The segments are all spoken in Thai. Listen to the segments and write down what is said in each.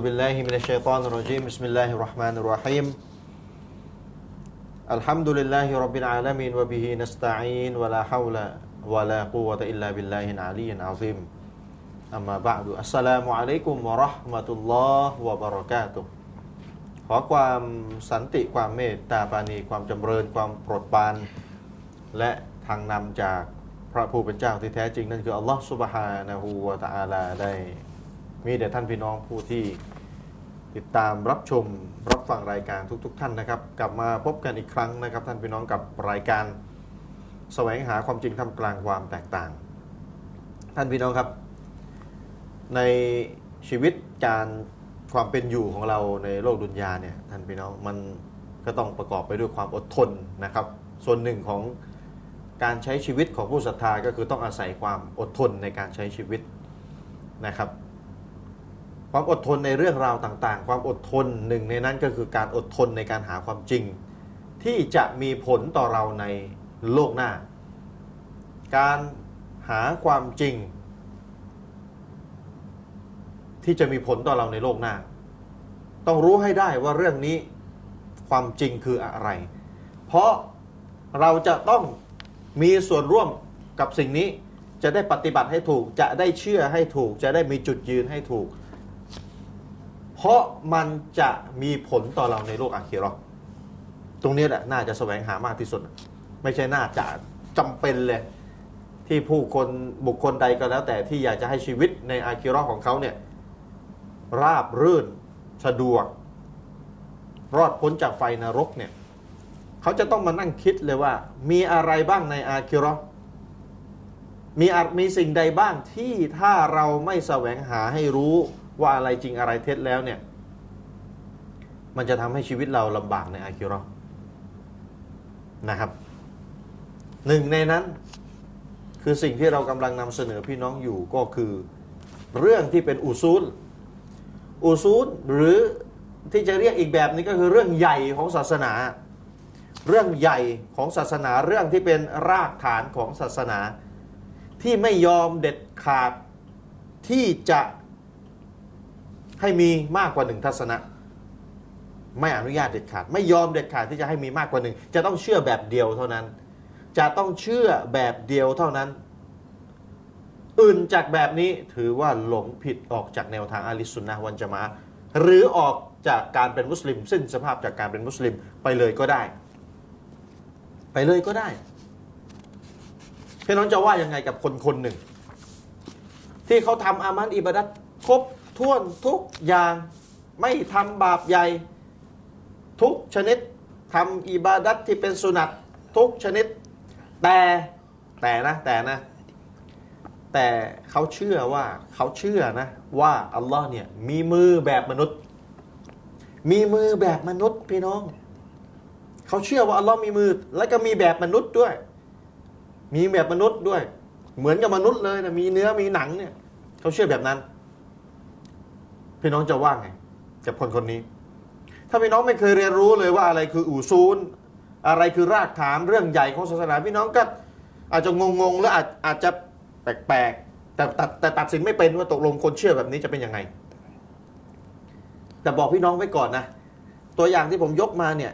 أعوذ بالله من الشيطان الرجيم بسم الله الرحمن الرحيم الحمد لله رب العالمين وبه نستعين ولا حول ولا قوة إلا بالله العلي العظيم أما بعد السلام عليكم ورحمة الله وبركاته ขอความสันติความเมตตาปราณีความจำเริญความโปรดปราน และทางนำจากพระผู้เป็นเจ้าที่แท้จริงนั่นคืออัลลอฮ์ซุบฮานะฮูวะตะอาลาได้ มีแด่ท่านพี่น้องผู้ที่ติดตามรับชมรับฟังรายการทุกๆท่านนะครับ กลับมาพบกันอีกครั้งนะครับ ท่านพี่น้องกับรายการแสวงหาความจริงทำกลางความแตกต่าง ท่านพี่น้องครับ ในชีวิตการความเป็นอยู่ของเราในโลกดุนยาเนี่ยท่านพี่น้องมันก็ต้องประกอบไปด้วยความอดทนนะครับ ส่วนหนึ่งของการใช้ชีวิตของผู้ศรัทธาก็คือต้องอาศัยความอดทนในการใช้ชีวิตนะครับ ความอดทนในเรื่องราวต่างๆ ความอดทนหนึ่งในนั้นก็คือการอดทนในการหาความจริง ที่จะมีผลต่อเราในโลกหน้า การหาความจริง ที่จะมีผลต่อเราในโลกหน้า ต้องรู้ให้ได้ว่าเรื่องนี้ความจริงคืออะไร เพราะเราจะต้องมีส่วนร่วมกับสิ่งนี้ จะได้ปฏิบัติให้ถูก จะได้เชื่อให้ถูก จะได้มีจุดยืนให้ถูก เพราะมันจะมีผลต่อเราในโลกอาคีราะห์ตรงนี้แหละน่าจะแสวงหามากที่สุด ไม่ใช่น่าจะจำเป็นเลย ที่ผู้คนบุคคลใดก็แล้ว แต่ที่อยากจะให้ชีวิตในอาคีราะห์ของเขาเนี่ย ราบรื่นสะดวก รอดพ้นจากไฟนรกเนี่ยเขาจะต้องมานั่งคิดเลยว่า มีอะไรบ้างในอาคิราะห์มีอามีสิ่งใดบ้างที่ถ้าเราไม่แสวงหาให้รู้ ว่าอะไรจริงอะไรเท็จแล้วเนี่ย มันจะทำให้ชีวิตเราลำบากในอาคิราะห์นะครับ หนึ่งในนั้น คือสิ่งที่เรากำลังนำเสนอพี่น้องอยู่ก็คือ เรื่องที่เป็นอุซูล อุซูลหรือที่จะเรียกอีกแบบนี้ก็คือเรื่องใหญ่ของศาสนา เรื่องใหญ่ของศาสนาเรื่องที่เป็นรากฐานของศาสนา ที่ไม่ยอมเด็ดขาดที่จะ ให้มีมากกว่าหนึ่งทัศนะ ไม่อนุญาตเด็ดขาด ไม่ยอมเด็ดขาดที่จะให้มีมากกว่าหนึ่งจะต้องเชื่อแบบเดียวเท่านั้น จะต้องเชื่อแบบเดียวเท่านั้น อื่นจากแบบนี้ถือว่าหลงผิดออกจากแนวทางอาลิสุนนะวันจะมาอะห์หรือออกจากการเป็นมุสลิมสิ้นสภาพจากการเป็นมุสลิมไปเลยก็ได้ ไปเลยก็ได้พี่น้องจะว่ายังไงกับคนคนหนึ่ง ที่เขาทำอามันอิบาดัตครบ ถ้วนทุกอย่างไม่ทำบาปใหญ่ ทุกชนิดทำอิบาดัตที่เป็นสุนัตทุกชนิด แต่แต่นะแต่นะ แต่เขาเชื่อว่าเขาเชื่อนะ ว่าอัลลอฮ์เนี่ยมีมือแบบมนุษย์ มีมือแบบมนุษย์พี่น้อง เขาเชื่อว่าอัลลอฮ์มีมือ แล้วก็มีแบบมนุษย์ด้วย มีแบบมนุษย์ด้วย เหมือนกับมนุษย์เลยนะมีเนื้อมีหนังเนี่ย เขาเชื่อแบบนั้น พี่น้องจะว่าไงกับคนคนนี้ ถ้าพี่น้องไม่เคยเรียนรู้เลยว่าอะไรคืออู่ซูลอะไรคือรากฐานเรื่องใหญ่ของศาสนาพี่น้องก็อาจจะงงๆ แล้วอาจอาจจะแปลกๆแต่แต่แต่ตัดสินไม่เป็นว่าตกลงคนเชื่อแบบนี้จะเป็นยังไง แต่บอกพี่น้องไว้ก่อนนะ ตัวอย่างที่ผมยกมาเนี่ย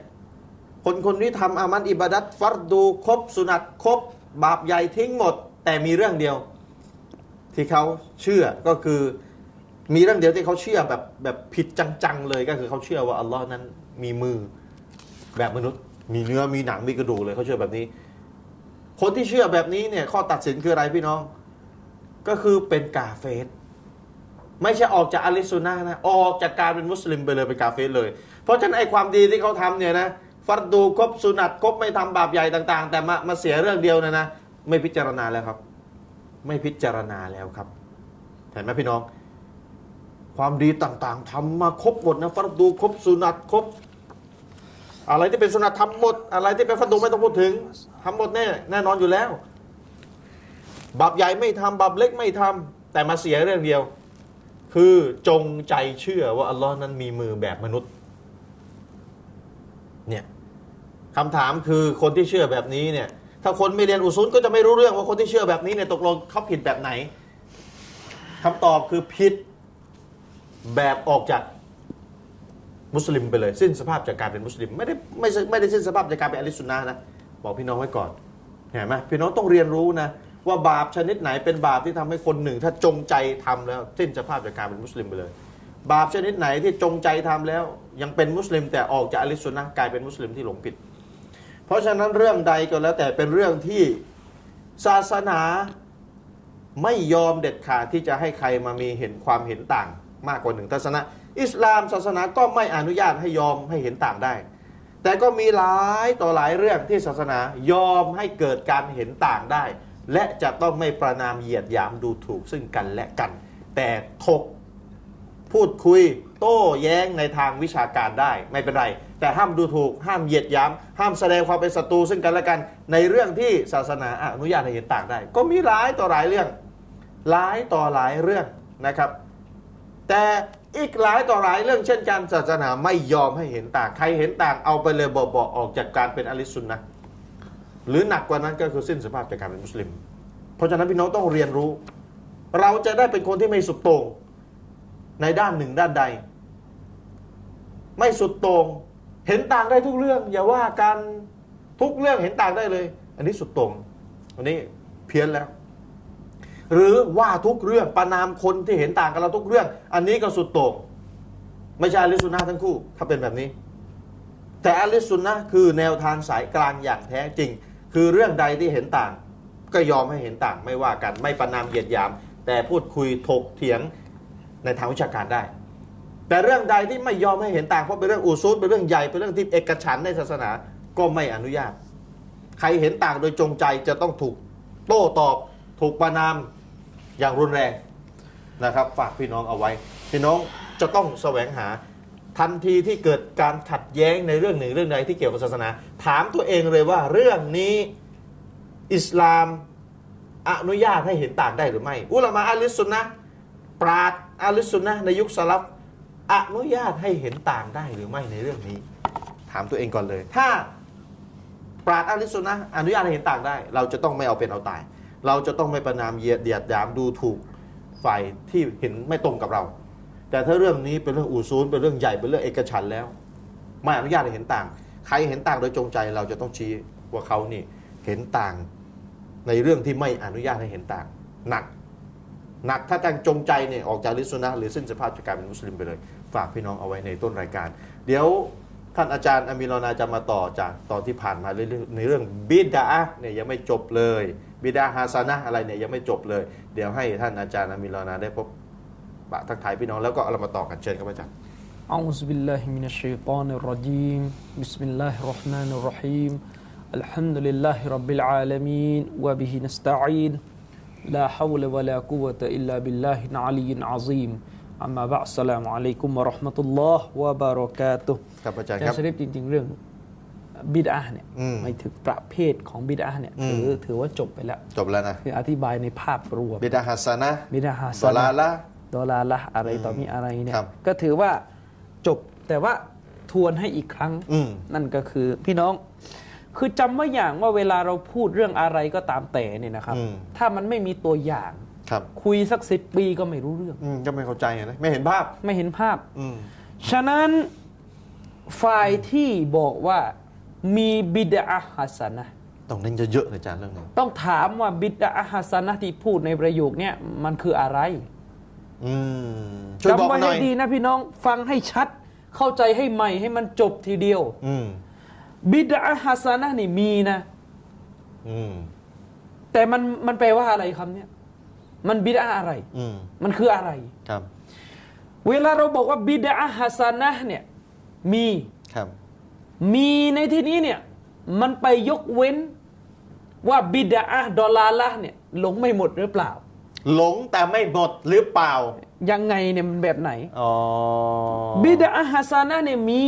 คนคนนี้ทำอามันอิบาดัตฟัรดูครบสุนัตครบบาปใหญ่ทิ้งหมด แต่มีเรื่องเดียว ที่เขาเชื่อก็คือ มีเรื่องเดียวที่เขาเชื่อแบบแบบผิดจังๆเลยก็คือเขาเชื่อว่าอัลลอฮ์นั้นมีมือแบบมนุษย์ มีเนื้อมีหนังมีกระดูกเลยเขาเชื่อแบบนี้ คนที่เชื่อแบบนี้เนี่ยข้อตัดสินคืออะไรพี่น้อง ก็คือเป็นกาเฟสไม่ใช่ออกจากอะลิสซุนนะนะออกจากการเป็นมุสลิมไปเลยเป็นกาเฟสเลย เพราะฉะนั้นไอ้ความดีที่เขาทำเนี่ยนะฟัดดูครบสุนัตครบไม่ทำบาปใหญ่ต่าง ๆ แต่มามาเสียเรื่องเดียวนะนะไม่พิจารณาแล้วครับ ไม่พิจารณาแล้วครับเห็นไหมพี่น้อง ความดีต่างๆทำมาครบหมดนะฟัดดูครบสุนัตครบ อะไรที่เป็นสุนัตทำหมด อะไรที่เป็นฟัดดูไม่ต้องพูดถึงทำหมดแน่แน่นอนอยู่แล้วบาปใหญ่ไม่ทำบาปเล็กไม่ทำแต่มาเสียเรื่องเดียว คือจงใจเชื่อว่าอัลลอฮ์นั้นมีมือแบบมนุษย์เนี่ยคำถามคือคนที่เชื่อแบบนี้เนี่ยถ้าคนไม่เรียนอุซุลก็จะไม่รู้เรื่องว่าคนที่เชื่อแบบนี้เนี่ยตกลงเขาผิดแบบไหนคำตอบคือผิด แบบออกจากมุสลิมไปเลย สิ้นสภาพจากการเป็นมุสลิม ไม่ได้ไม่ใช่ไม่ได้สิ้นสภาพจากการเป็นอะลิสุนนะนะบอกพี่น้องไว้ก่อนเห็นไหมพี่น้องต้องเรียนรู้นะว่าบาปชนิดไหนเป็นบาปที่ทำให้คนหนึ่ง ถ้าจงใจทำแล้วสิ้นสภาพจากการเป็นมุสลิมไปเลย บาปชนิดไหนที่จงใจทำแล้ว ยังเป็นมุสลิม แต่ออกจากอะลิสุนนะกลายเป็นมุสลิมที่หลงผิด เพราะฉะนั้นเรื่องใดก็แล้วแต่เป็นเรื่องที่ศาสนาไม่ยอมเด็ดขาดที่จะให้ใครมามีเห็นความเห็นต่าง มากกว่าหนึ่งทัศนะ อิสลามศาสนาก็ไม่อนุญาตให้ยอมให้เห็นต่างได้ แต่ก็มีหลายต่อหลายเรื่องที่ศาสนายอมให้เกิดการเห็นต่างได้ และจะต้องไม่ประนามเหยียดหยามดูถูกซึ่งกันและกัน แต่ถกพูดคุย โต้แย้งในทางวิชาการได้ไม่เป็นไร แต่ห้ามดูถูก ห้ามเหยียดหยาม ห้ามแสดงความเป็นศัตรูซึ่งกันและกัน ในเรื่องที่ศาสนาอนุญาตให้เห็นต่างได้ ก็มีหลายต่อหลายเรื่องหลายต่อหลายเรื่องนะครับ แต่อีกหลายต่อหลายเรื่องเช่นกันศาสนาไม่ยอมให้เห็นต่าง ใครเห็นต่างเอาไปเลยบอบอออกจากการเป็นอะลิสุนนะห์หรือหนักกว่านั้นก็คือสิ้นสภาพจากการเป็นมุสลิม เพราะฉะนั้นพี่น้องต้องเรียนรู้ เราจะได้เป็นคนที่ไม่สุดโต่งในด้านหนึ่งด้านใด ไม่สุดโต่งเห็นต่างได้ทุกเรื่อง อย่าว่ากันทุกเรื่องเห็นต่างได้เลย อันนี้สุดโต่งอันนี้เพี้ยนแล้ว หรือว่าทุกเรื่องประนามคนที่เห็นต่างกับเราทุกเรื่อง อันนี้ก็สุดโต่งไม่ใช่อาลิสุนนะห์ทั้งคู่ ถ้าเป็นแบบนี้ แต่อาลิสุนนะคือแนวทางสายกลางอย่างแท้จริง คือเรื่องใดที่เห็นต่าง ก็ยอมให้เห็นต่างไม่ว่ากัน ไม่ประนามเหยียดหยาม แต่พูดคุยถกเถียงในทางวิชาการได้ แต่เรื่องใดที่ไม่ยอมให้เห็นต่างเพราะเป็นเรื่องอุซูลเป็นเรื่องใหญ่เป็นเรื่องที่เอกฉันในศาสนาก็ไม่อนุญาต ใครเห็นต่างโดยจงใจจะต้องถูกโต้ตอบถูกประนาม อย่างรุนแรงนะครับ ฝากพี่น้องเอาไว้ พี่น้องจะต้องแสวงหาทันทีที่เกิดการขัดแย้งในเรื่องหนึ่งเรื่องใดที่เกี่ยวกับศาสนา ถามตัวเองเลยว่าเรื่องนี้อิสลามอนุญาตให้เห็นต่างได้หรือไม่ อุลามะอาลิสุนนะปราดอาลิสุนนะในยุคสลับอนุญาตให้เห็นต่างได้หรือไม่ในเรื่องนี้ ถามตัวเองก่อนเลย ถ้าปราดอาลิสุนนะอนุญาตให้เห็นต่างได้ เราจะต้องไม่เอาเป็นเอาตาย เราจะต้องไม่ประนามเหยียดเหยียดยามดูถูกฝ่ายที่เห็นไม่ตรงกับเรา แต่ถ้าเรื่องนี้เป็นเรื่องอู่ซูลเป็นเรื่องใหญ่เป็นเรื่องเอกฉันแล้ว ไม่อนุญาตให้เห็นต่าง ใครเห็นต่างโดยจงใจเราจะต้องชี้ว่าเขานี่เห็นต่างในเรื่องที่ไม่อนุญาตให้เห็นต่าง หนัก หนักถ้าตั้งจงใจเนี่ยออกจากลิสุนะห์หรือสิ้นสภาพจากการเป็นมุสลิมไปเลย ฝากพี่น้องเอาไว้ในต้นรายการ เดี๋ยว ท่านอาจารย์อมีรนาจะมาต่อจากตอนที่ผ่านมาเรื่องในเรื่องบิดาเนี่ยยังไม่จบเลยบิดาฮาซานะอะไรเนี่ยยังไม่จบเลย เดี๋ยวให้ท่านอาจารย์อมีรนาได้พบปะทักทายพี่น้องแล้วก็เรามาต่อกันเชิญครับอาจารย์ أعوذ بالله من الشيطان الرجيم بسم الله الرحمن الرحيم الحمد لله رب العالمين وبه نستعين لا حول ولا قوة إلا بالله العلي العظيم อามมาบะสลามุอะลัยกุมวะราะห์มะตุลลอฮ์วะบารอกาตุครับอาจารย์ครัจาบริฟจริง ๆ เรื่องบิดอาเนี่ยอืม ไม่ถึงประเภทของบิดอาเนี่ยถือถือว่าจบไปแล้ว จบแล้วนะคืออธิบายในภาพรวมบิดาฮัสซานะบิดาฮาสดอลาละ ดอลาละอะไรต่อมีอะไรเนี่ยก็ถือว่าจบแต่ว่าทวนให้อีกครั้งนั่นก็คือพี่น้อง คือจำไว้อย่างว่าเวลาเราพูดเรื่องอะไรก็ตามแต่เนี่ยนะครับถ้ามันไม่มีตัวอย่าง ครับคุยสักสิบปีก็ไม่รู้เรื่อง อืมก็ไม่เข้าใจนะไม่เห็นภาพ ไม่เห็นภาพ อืมฉะนั้นฝ่ายที่บอกว่ามีบิดาฮัสนะห์ต้องเน้นเยอะๆเลยอาจารย์เรื่องนี้ต้องถามว่าบิดาฮัสนะห์ที่พูดในประโยคเนี่ยมันคืออะไรอืมช่วยบอกจำไว้หน่ให้อยดีนะพี่น้องฟังให้ชัด เข้าใจให้ใหม่ให้มันจบทีเดียว อืมบิดาฮัสนะห์นี่มีนะ อืมแต่มันมันแปลว่าอะไรคำเนี้ย มันบิดาอะไรอืมมันคืออะไร ครับ เวลาเราบอกว่าบิดาฮัสนะห์เนี่ย มี ครับ มีในที่นี้เนี่ย มันไปยกเว้น ว่าบิดาดอลาละห์เนี่ย หลงไม่หมดหรือเปล่า หลงแต่ไม่หมดหรือเปล่า ยังไงเนี่ยมันแบบไหน อ๋อ บิดาฮัสนะห์เนี่ยมี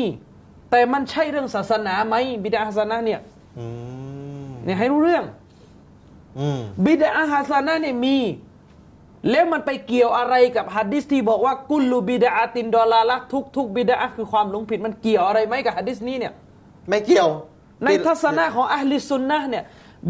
แต่มันใช่เรื่องศาสนาไหมบิดาฮัสนะห์เนี่ยอืมเนี่ยให้รู้เรื่องอืมบิดาฮัสนะห์เนี่ยมี แล้วมันไปเกี่ยวอะไรกับฮัดดิสที่บอกว่ากุลลูบิดาตินดอลาละทุกทุกบิดาคือความหลงผิดมันเกี่ยวอะไรไหมกับฮัดดิสนี้เนี่ยไม่เกี่ยว ในทัศนะของอัลลิสซุนนะห์เนี่ย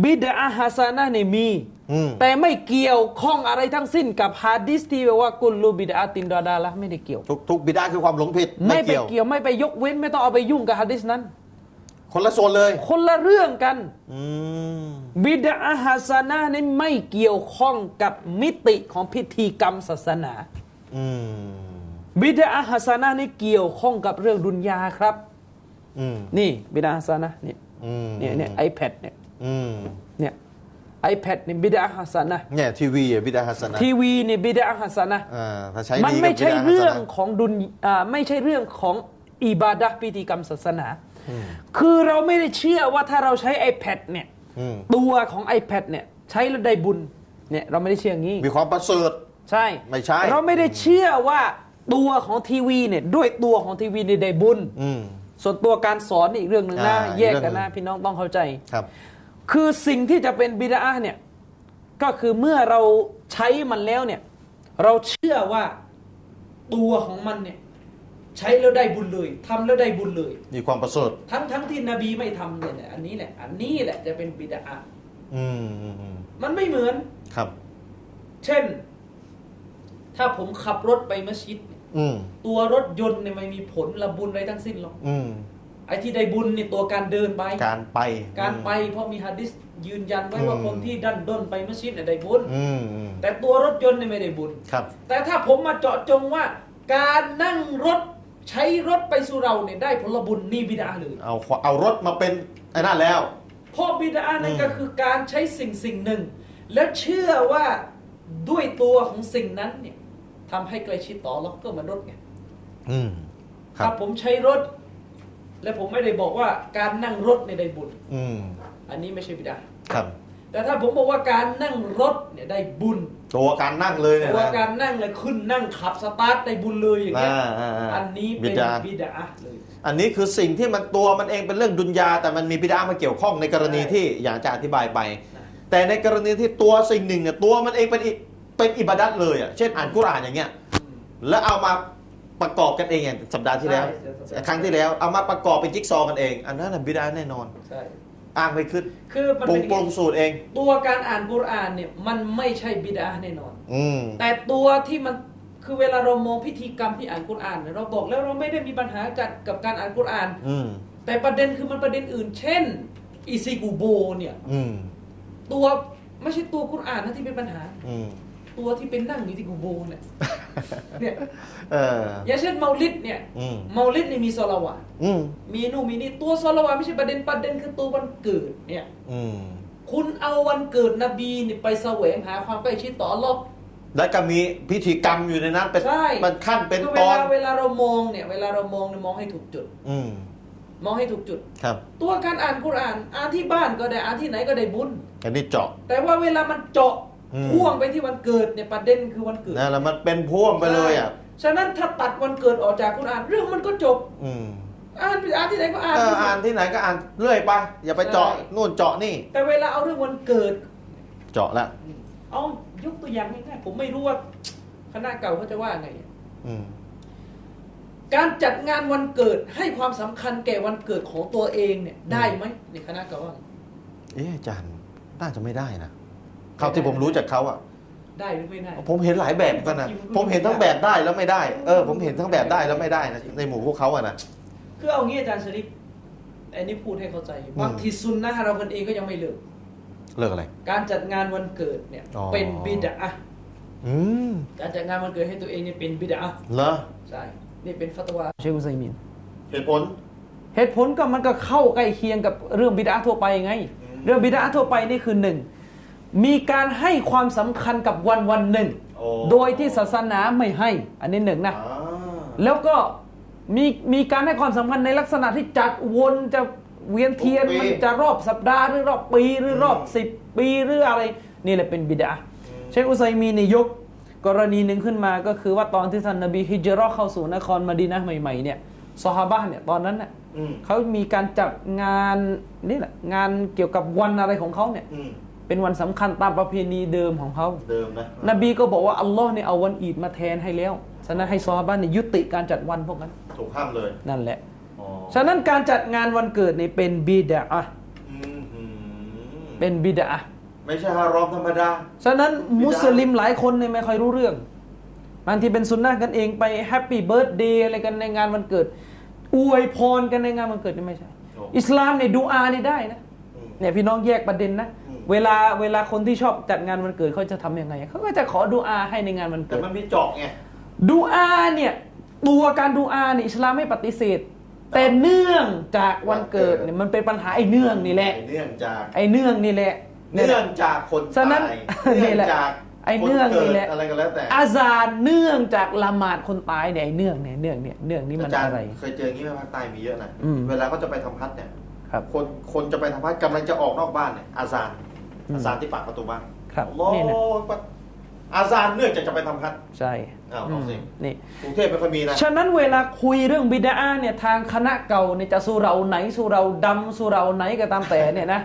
บิดาฮัสนะห์เนี่ยมีอืมแต่ไม่เกี่ยวข้องอะไรทั้งสิ้นกับฮะดิษที่ว่ากุลลูบิดาตินดาดาละไม่ได้เกี่ยว ทุกทุกบิดาคือความหลงผิด ไม่ไม่ไปเกี่ยวเกี่ยวไม่ไปยกเว้นไม่ต้องเอาไปยุ่งกับฮะดิษนั้น คนละส่วนเลย คนละเรื่องกันอืมบิดาฮัสนะห์นี่ไม่เกี่ยวข้องกับมิติของพิธีกรรมศาสนาอืมบิดาฮัสนะห์นี่เกี่ยวข้องกับเรื่องดุนยาครับอืมนี่บิดาฮัสนะห์นี่อืมเนี่ยเนี่ยไอแพดเนี่ยอืมเนี่ยไอแพดนี่บิดาฮัสนะห์เนี่ยทีวีอะบิดาฮัสนะทีวีนี่บิดาฮัสนะห์อ่าถ้าใช้มันดีก็ไม่ใช่บิดาฮัสนะเรื่องของดุนอ่าไม่ใช่เรื่องของอิบาดะห์พิธีกรรมศาสนา คือเราไม่ได้เชื่อว่าถ้าเราใช้ iPad เนี่ยอืมตัวของ iPad เนี่ยใช้แล้วได้บุญเนี่ยเราไม่ได้เชื่ออย่างนี้ มีความประเสริฐใช่ไม่ใช่ เราไม่ได้เชื่อว่าตัวของทีวีเนี่ยด้วยตัวของทีวีเนี่ยได้บุญอืมส่วนตัวการสอนนี่อีกเรื่องหนึ่งนะอ่าแยกกันอีกเรื่องหนึ่นะงพี่น้องต้องเข้าใจครับ คือสิ่งที่จะเป็นบิดาเนี่ยก็คือเมื่อเราใช้มันแล้วเนี่ย เราเชื่อว่าตัวของมันเนี่ย ใช้แล้วได้บุญเลยทำแล้วได้บุญเลย มีความประเสริฐทั้งทั้งที่นบีไม่ทำเนี่ยเนี่ยอันนี้แหละอันนี้แหละจะเป็นบิดาอืมอืมอืมมันไม่เหมือน ครับ เช่น ถ้าผมขับรถไปมัสยิดเนี่ยอืมตัวรถยนต์เนี่ยไม่มีผลละบุญอะไรทั้งสิ้นหรอกอืมไอ้ที่ได้บุญเนี่ยตัวการเดินไป การไป การไปเพราะมีฮะดิษยืนยันไว้ว่าอืม คนที่ดันด้นไปมัสยิดเนี่ยได้บุญ อืมอืมแต่ตัวรถยนต์เนี่ยไม่ได้บุญ ครับ แต่ถ้าผมมาเจาะจงว่า การนั่งรถ ใช้รถไปสู่เราเนี่ยได้ผลบุญนี่บิดาเลยเอาเอารถมาเป็นไอ้นั่นแล้ว เพราะบิดานั่นอืมก็คือการใช้สิ่งสิ่งหนึ่ง แล้วเชื่อว่าด้วยตัวของสิ่งนั้นเนี่ยทำให้ใกล้ชิดต่อเราก็เหมือนรถไงอืมครัถ้าบผมใช้รถ และผมไม่ได้บอกว่าการนั่งรถเนี่ยได้บุญ อืมอันนี้ไม่ใช่บิดาครับ แต่ถ้าผมบอกว่าการนั่งรถเนี่ยได้บุญตัวการนั่งเลยเนี่ยตัวนะการนั่งเลยขึ้นนั่งขับสตาร์ทได้บุญเลยอย่างเงี้ยอ่าอ่าอ่าอันนี้เป็นบิดาบิดาเลย อันนี้คือสิ่งที่มันตัวมันเองเป็นเรื่องดุนยา แต่มันมีบิดามาเกี่ยวข้องในกรณีใช่ที่อย่างจะอธิบายไปนะแต่ในกรณีที่ตัวสิ่งหนึ่งเนี่ยตัวมันเองเป็นอิเป็นอิบาดัตเลยอะเช่นอ่านกุรอานอย่างเงี้ย แล้วเอามาประกอบกันเองอย่างสัปดาห์ที่แล้ว ใช่ครั้งที่แล้วเอามาประกอบเป็นจิ๊กซอว์กันเอง อันนั้นนะบิดาแน่นอน ใช่ อ้างไม่ขึ้นคือมันปรุเป็งนปรุงสูตรเอง ตัวการอ่านกุรอานเนี่ยมันไม่ใช่บิดาแน่นอน อืม แต่ตัวที่มันคือเวลาเรามองพิธีกรรมที่อ่านกุรอานเนี่ยเราบอกแล้วเราไม่ได้มีปัญหากับกับการอ่านกุรอาน อืม แต่ประเด็นคือมันประเด็นอื่น เช่นอิซิกูโบเนี่ย อืม ตัวไม่ใช่ตัวกุรอานนะที่เป็นปัญหา อืม ตัวที่เป็นนั่งอิซิกูโบเนี่ยเนี่ยเออ อย่างเช่นเมาลิดเนี่ยอืม เมาลิดนี่มีซอลาวาตอืม มีนู่นมีนี่ตัวซอลาวาตไม่ใช่ประเด็นประเด็นคือตัววันเกิดเนี่ย อืม คุณเอาวันเกิดนบีนี่ไปแสวงหาความใกล้ชิดต่ออัลลอฮ์ แล้วก็มีพิธีกรรมอยู่ในนั้นเป็นใช่ มันขั้นเป็นคือตเวอน ลาเวลาเรามองเนี่ย เวลาเรามองเนี่ยมองให้ถูกจุด อืม มองให้ถูกจุด ครับ ตัวการอ่านกุรอานอ่านที่บ้านก็ได้อ่านที่ไหนก็ได้บุญ อันนี้เจาะ แต่ว่าเวลามันเจาะอืม พ่วงไปที่วันเกิดเนี่ยประเด็นคือวันเกิดนะแล้วมันเป็นพ่วงไปเลยอะใช่ฉะนั้นถ้าตัดวันเกิดออกจากกุรอานเรื่องมันก็จบอืมอ่านอ่านที่ไหนก็อ่านเอออ่านที่ไหนก็อ่านเรื่อยไป อย่าไปเจาะใช่นู่นเจาะนี่ แต่เวลาเอาเรื่องวันเกิด เจาะละเอายกตัวอย่างง่ายๆผมไม่รู้ว่าคณะเก่าเขาจะว่าไงอืมการจัดงานวันเกิดให้ความสำคัญแก่วันเกิดของตัวเองเนี่ย ได้ไหมในคณะเก่าว่าไงเอ๊ะอาจารย์น่าจะไม่ได้นะ เท่าที่ผมรู้จากเขาอะ ได้หรือไม่ได้ ผมเห็นหลายแบบกันนะ ผมเห็นทั้งแบบได้แล้วไม่ได้ เออ ผมเห็นทั้งแบบได้แล้วไม่ได้นะในหมู่พวกเขาอะนะ คือเอางี้อาจารย์ชริปอันนี้พูดให้เข้าใจบางทีซุนนะห์เรากันเองก็ยังไม่เลิก เลิกอะไร การจัดงานวันเกิดเนี่ยอ๋อเป็นบิดาอืมการจัดงานวันเกิดให้ตัวเองเนี่ยเป็นบิดาเหรอ ใช่ นี่เป็นฟัตวาเชคอุซัยมิน เหตุผล เหตุผลก็มันก็เข้าใกล้เคียงกับเรื่องบิดาทั่วไปไง เรื่องบิดาทั่วไปนี่คือหนึ่ง มีการให้ความสำคัญกับวันวันหนึ่ง โอ้ โดยที่ศาสนาไม่ให้ อันนี้หนึ่งนะ อ่าแล้วก็มีมีการให้ความสำคัญในลักษณะที่จัดวนจะเวียนเทียนมันจะรอบสัปดาห์หรือรอบปีหรือรอบสิบปีหรืออะไร นี่แหละเป็นบิดาเชคอุซัยมีนยกกรณีหนึ่งขึ้นมาก็คือว่าตอนที่ท่านนบีฮิจเราะห์เข้าสู่นครมะดีนะห์ใหม่ๆเนี่ยซอฮาบะห์เนี่ยตอนนั้นน่ะอืมเขามีการจัดงานนี่แหละงานเกี่ยวกับวันอะไรของเขาเนี่ย อืม เป็นวันสำคัญตามประเพณีเดิมของเขาเดิมนะนบีก็บอกว่าอัลลอฮ์เนี่ยเอาวันอีดมาแทนให้แล้ว ฉะนั้นให้ซอฮาบะห์เนี่ยยุติการจัดวันพวกนั้น ถูกห้ามเลย นั่นแหละอ๋อฉะนั้นการจัดงานวันเกิดเนี่ยเป็นบิดาอะห์อืมอืมเป็นบิดาไม่ใช่ฮารอมธรรมดา ฉะนั้นบิดามุมุสลิมหลายคนเนี่ยไม่ค่อยรู้เรื่องบางทีเป็นสุนนะกันเองไปแฮปปี้เบิร์ดเดย์อะไรกันในงานวันเกิด อวยพรกันในงานวันเกิดนี่ไม่ใช่ อิสลามเนี่ยดูอาเนี่ยได้นะอืมเนี่ยพี่น้องแยกประเด็นนะอืม เวลาเวลาคนที่ชอบจัดงานวันเกิดเขาจะทำยังไงเขาก็จะขอดูอาให้ในงานวันแต่เกิดมันมีเจาะไง ดูอาเนี่ยตัวการดูอาเนี่ยอิสลามไม่ปฏิเสธ แต่เนื่องจากวันเกิดเนี่ยมันเป็นปัญหาไอ้เนื่องนี่แหละไอ้เนื่องจาก ไอ้เนื่องนี่แหละ เนื่องจากคนฉะนั้นตายนี่เนื่องแหละจากไอ้เนื่องคกิดนี่แหละอะไรก็แล้วแต่อาซานเนื่องจากละหมาดคนตายเนี่ยไอ้เนื่องเนี่ยเนื่องเนี่ยเนื่องนี่มันอาจารย์อะไร เคยเจออย่างนี้ไหมภาคใต้มีเยอะนะอืม เวลาเขาจะไปทำพัดเนี่ย ครับ คนคนจะไปทำพัดกำลังจะออกนอกบ้านเนี่ยอาซาน อืมอาซานที่ปากประตูบ้านครับโอ้นี่นะอาซานเนื่องจากจะไปทำพัดใช่อ้าวเอาสิมนี่ กรุงเทพไม่ค่อยมีนะ ฉะนั้นเวลาคุยเรื่องบิดาเนี่ยทางคณะเก่าเนี่ยจะสุเราไหนสุเราดำสุเราไหนก็ตามแต่เนี่ยนะ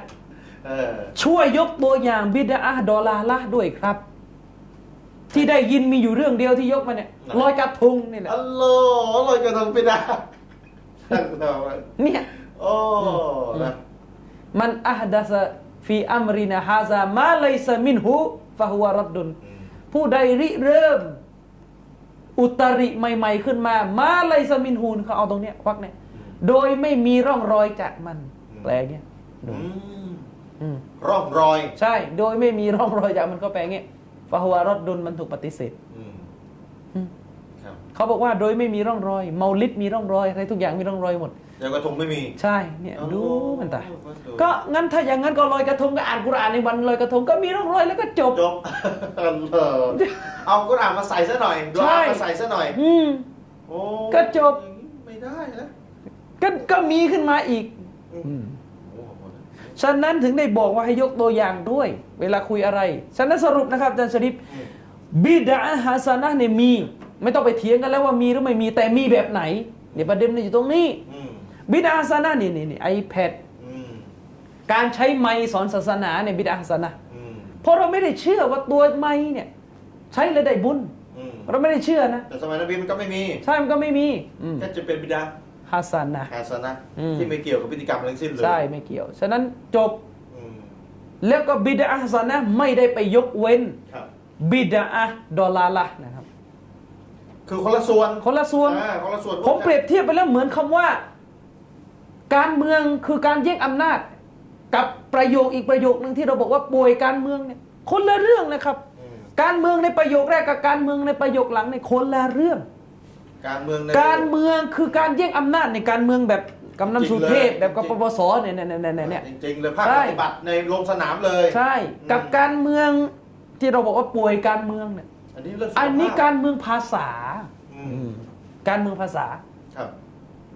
เออ ช่วยยกตัวอย่างบิดาดอลาละด้วยครับ ที่ได้ยินมีอยู่เรื่องเดียวที่ยกมาเนี่ยลอยกระทงนี่แหละอัลโหลลอยกระทงไปได้อัลโหลเนี่ย โอ้นะมันอัฮดัส ฟีอัมรินาฮาซามาไลซามินหูฟะฮุวะรัดดุนอืมผู้ใดริเริ่ม อุตริใหม่ ๆ ขึ้นมา มาไลซามินฮูนเขาเอาตรงเนี้ยควักเนี่ยโดยไม่มีร่องรอยจากมัน แปลเงี้ยดูอืมอืมร่องรอย ใช่ โดยไม่มีร่องรอยจากมันก็แปลเงี้ยฟะฮุวะรัดดุนมันถูกปฏิเสธอืมอืมครับเขาบอกว่าโดยไม่มีร่องรอย เมาลิดมีร่องรอยอะไรทุกอย่างมีร่องรอยหมด เดี๋ยวกระทงไม่มีใช่เนี่ยดูมันตายก็ก็งั้นถ้าอย่างนั้นก็ลอยกระทงก็อ่านกุรอานในวันลอยกระทงก็มีร่องรอยแล้วก็จบจบอัลโหลเอากุรอานมาใส่ซะหน่อยดูใช่อามาใส่ซะหน่อย อืมโอ้ก็จบอย่างนี้ไม่ได้นะก็ก็มีขึ้นมาอีกอืมโอ้โหฉะนั้นถึงได้บอกว่าให้ยกตัวอย่างด้วย เวลาคุยอะไร ฉะนั้นสรุปนะครับอาจารย์ชริปอืมบิดาฮาสนะห์เนี่ยมี ไม่ต้องไปเถียงกันแล้วว่ามีหรือไม่มีแต่มีแบบไหนเนี่ยประเด็นมันอยู่ตรงนี้อืม บิดาฮาสนะห์นี่นี่นี่ไอแพดอืมการใช้ไม้สอนศาสนาเนี่ยบิดาฮาสนะห์อืมเพราะเราไม่ได้เชื่อว่าตัวไม้เนี่ย ใช้แล้วได้บุญอืมเราไม่ได้เชื่อนะ แต่สมัยนบีมันก็ไม่มี ใช่มันก็ไม่มีอืมแค่จะเป็นบิดาฮาสนะห์ฮาสนะอืมที่ไม่เกี่ยวกับพฤติกรรมอะไรทั้งสิ้นเลยใช่ไม่เกี่ยว ฉะนั้นจบอืมแล้วก็บิดาฮาสนะห์ไม่ได้ไปยกเว้นครับบิดาดอลาละนะครับ คือคนละส่วนคนละส่วนอ่าคนละส่วนผมเปรียบเทียบไปแล้วเหมือนคำว่า การเมืองคือการแย่งอำนาจ กับประโยคอีกประโยคหนึ่งที่เราบอกว่าป่วยการเมืองเนี่ยคนละเรื่องนะครับอืมการเมืองในประโยคแรกกับการเมืองในประโยคหลังในยคนละเรื่อง การเมืองในการเมืองคือการแย่งอำนาจในการเมืองแบบกำนันสุเทพจริงเลยแบบกปปสเนี่ยเนี่ยเนี่ยเนี่ยเนี่ยจริงๆเลยภาคใช่ปฏิบัติในโรงสนามเลย ใช่อืมกับการเมืองที่เราบอกว่าป่วยการเมืองเนี่ยอันนี้เรื่องสุขภาพอันนี้การเมืองภาษาอืมการเมืองภาษาครับ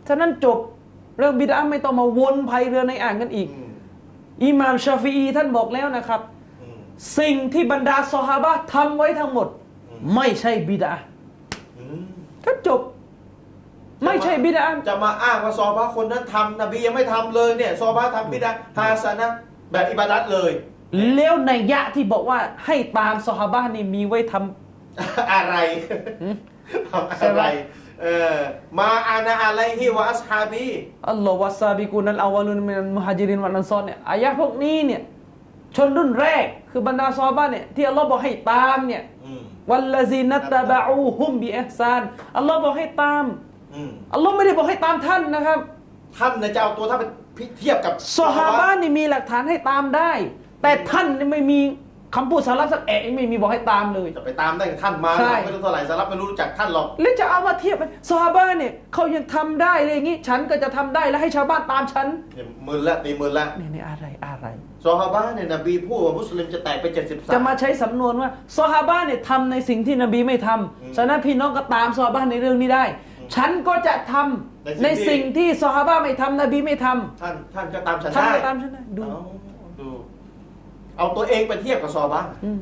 ฉะนั้นจบ เรื่องบิดาไม่ต้องมาวนภัยเรือในอ่างกันอีกอืมอิหม่ามชาฟีอีท่านบอกแล้วนะครับอืมสิ่งที่บรรดาซอฮาบะห์ทำไว้ทั้งหมดอืมไม่ใช่บิดาอืมก็จบ ไม่ใช่บิดาจะมาอ้างว่าซอบ้าคนนั้นทำนบียังไม่ทำเลยเนี่ยซอบ้าทำบิดาฮาสนะแบบอิบาดัตเลยแล้วในยยะที่บอกว่าให้ตามซอฮาบะห์นี่มีไว้ทำอะไรหืมทำใช่อะไหมไร เออมาอานาอะไรฮิวะอัสฮาบีอัลลอฮฺวะซาบิกุนัลอาวาลุนมินัลมุฮัจิรินวันนันซอนเนี่ยอายะพวกนี้เนี่ยชนรุ่นแรกคือบรรดาซอฮาบะห์เนี่ยที่อัลลอฮ์บอกให้ตามเนี่ยอืมวัลลซีนัตตะบะอูฮุมบิอิห์ซานอัลลอฮ์บอกให้ตามอืมอัลลอฮ์ไม่ได้บอกให้ตามท่านนะครับ ท่านนะจะเอาตัวท่านไปเทียบกับซอฮาบะห์นี่มีหลักฐานให้ตามได้ แต่ท่านนี่ไม่มี คำพูดสาระสักแอะไม่มีบอกให้ตามเลย จะไปตามได้ท่านมาใช่ ไม่รู้เท่าไหร่สารับไม่รู้จักท่านหรอก แล้วจะเอามาเทียบไหมซอฮาบะห์เนี่ยเขายังทำได้เลยอย่างงี้ ฉันก็จะทำได้แล้วให้ชาวบ้านตามฉันเนี่ยหมื่นละตีหมื่นละนี่นี่อะไรอะไร ซอฮาบะห์เนี่ยนบีพูดว่ามุสลิมจะแตกไปเจ็ดสิบสามจะมาใช้สำนวนว่าซอฮาบะห์เนี่ยทำในสิ่งที่นบีไม่ทำอืมฉะนั้นพี่น้องก็ตามซอฮาบะห์ในเรื่องนี้ได้ ฉันก็จะทำในในสิ่สิ่งงที่ ที่ซอฮาบะห์ไม่ทำนบีไม่ทำท่านท่านก็ตามฉันท่านได้ก็ตามฉันได้ดู เอาดู เอาตัวเองไปเทียบกับซอฮาบะห์อืม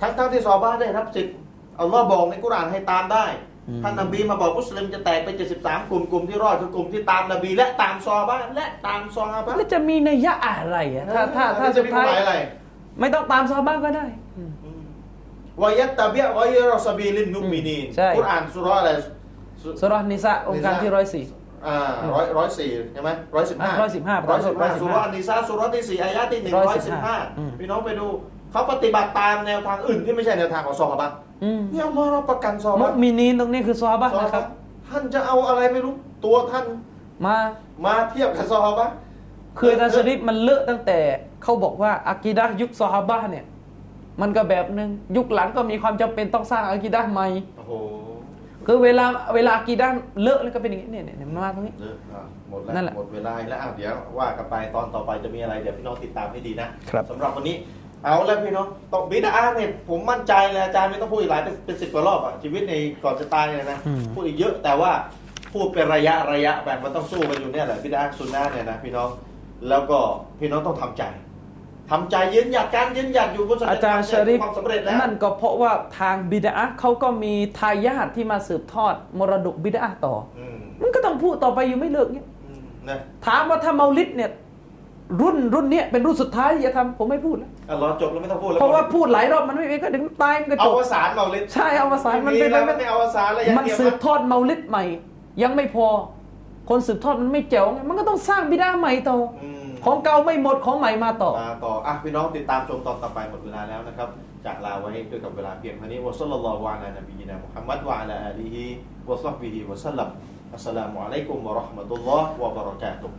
ทั้งทั้งที่ซอฮาบะห์ได้รับสิทธิ์อัลลอฮ์บอกในกุรอานให้ตามได้ อืม ท่านนบีมาบอกมุสลิมจะแตกไป73 กลุ่มกลุ่มที่รอดคือกลุ่มที่ตามนบี และตามซอฮาบะห์และตามซอฮาบะห์แล้วจะมีนัยยะอะไรอะถ้าถ้าถ้าจะสุดมีคท้าายมหมายอะไร ไม่ต้องตามซอฮาบะห์ก็ได้อืมวายัตตะเบียวายรอสบีลินมุมินีนใช่ กุรอานสุราะห์อะไรสุ สุราะห์นิสะองค์การที่ร้อยสี่ ออ่าร้อยร้อยสี่ใช่ไหมร้อยสิบห้าอะ115ร้อยสิบห้า115สุรอันนิสาสุรที่สี่อายะที่หนึ่งร้อยสิบห้าอืมพี่น้องไปดูเขาปฏิบัติตามแนวทางอื่นที่ไม่ใช่แนวทางของซอฮาบะห์อืมเนี่ยอัลลอฮ์เราประกันซอฮามุบะห์มินีนตรงนี้คือซอฮาบะห์ซอฮานะครับบะห์ท่านจะเอาอะไรไม่รู้ตัวท่านมามาเทียบกับซอฮาบะห์คืออาจารย์ชริปมันเลอะตั้งแต่เขาบอกว่าอากีดะห์ยุคซอฮาบะห์เนี่ย มันก็แบบหนึ่งยุคหลังก็มีความจำเป็นต้องสร้างอากีดะห์ใหม่โอ้โห คือเวลาเวลาอากีดะห์เลอะแล้วก็เป็นอย่างนี้เนี่ยเนี่ยมันมาตรงนี้เลิกอะหมดแล้วนั่นแหละหมดเวลาแล้วอ้าวเดี๋ยวว่ากันไปตอนต่อไปจะมีอะไรเดี๋ยวพี่น้องติดตามให้ดีนะครับ สำหรับวันนี้ เอาแล้วพี่น้องต้องบิดาเนี่ยผมมั่นใจเลยอาจารย์ไม่ต้องพูดอีกหลายเป็นเป็นสิบกว่ารอบอะชีวิตในก่อนจะตายเนี่ยนะอืม พูดอีกเยอะแต่ว่าพูดเป็นระยะระยะแบบมันต้องสู้กันอยู่เนี่ยแหละบิดาสุนนะเนี่ยนะพี่น้องแล้วก็พี่น้องต้องทำใจ ทำใจยืนหยัดการยืนหยัดอยู่บนสัจอาธรจารรมย์ชริปความสำเร็จแล้วนั่นก็เพราะว่าทางบิดาเขาก็มีทายาทที่มาสืบทอดมรดกบิดาต่ออืมมันก็ต้องพูดต่อไปอยู่ไม่เลิกเนี่ยอืมนะถามว่าถ้าเมาลิดเนี่ยรุ่นรุ่นเนี้ยเป็นรุ่นสุดท้ายที่จะทำผมไม่พูดแล้วอะรอจบแล้วไม่ต้องพูดแล้วเพราะว่าพูดหลายรอบมันไม่เป็นก็ถึงตายมันก็จเอาบ วสานเมาลิดใช่อวสานมันเป็นแล้วไปไม่ ไม่เอาวสานแล้วยังมันเก็บสืบนะทอดเมาลิดใหม่ ยังไม่พอ คนสืบทอดมันไม่เจ๋วไงมันก็ต้องสร้างบิดาใหม่ต่อ อืม ของเก่าไม่หมดของใหม่มาต่อ มาต่ออะพี่น้องติดตามชมตอนต่อไปหมดเวลาแล้วนะครับ จากลาไว้ด้วยกับเวลาเพียงเท่านี้วะซัลลัลลอฮุอะลานบีนะมุฮัมมัดวะอะลาอาลีฮิวะซอฮบิฮิวะซัลลัมอัสสลามุอะลัยกุมวะเราะห์มะตุลลอฮ์วะบะเราะกาตุฮ์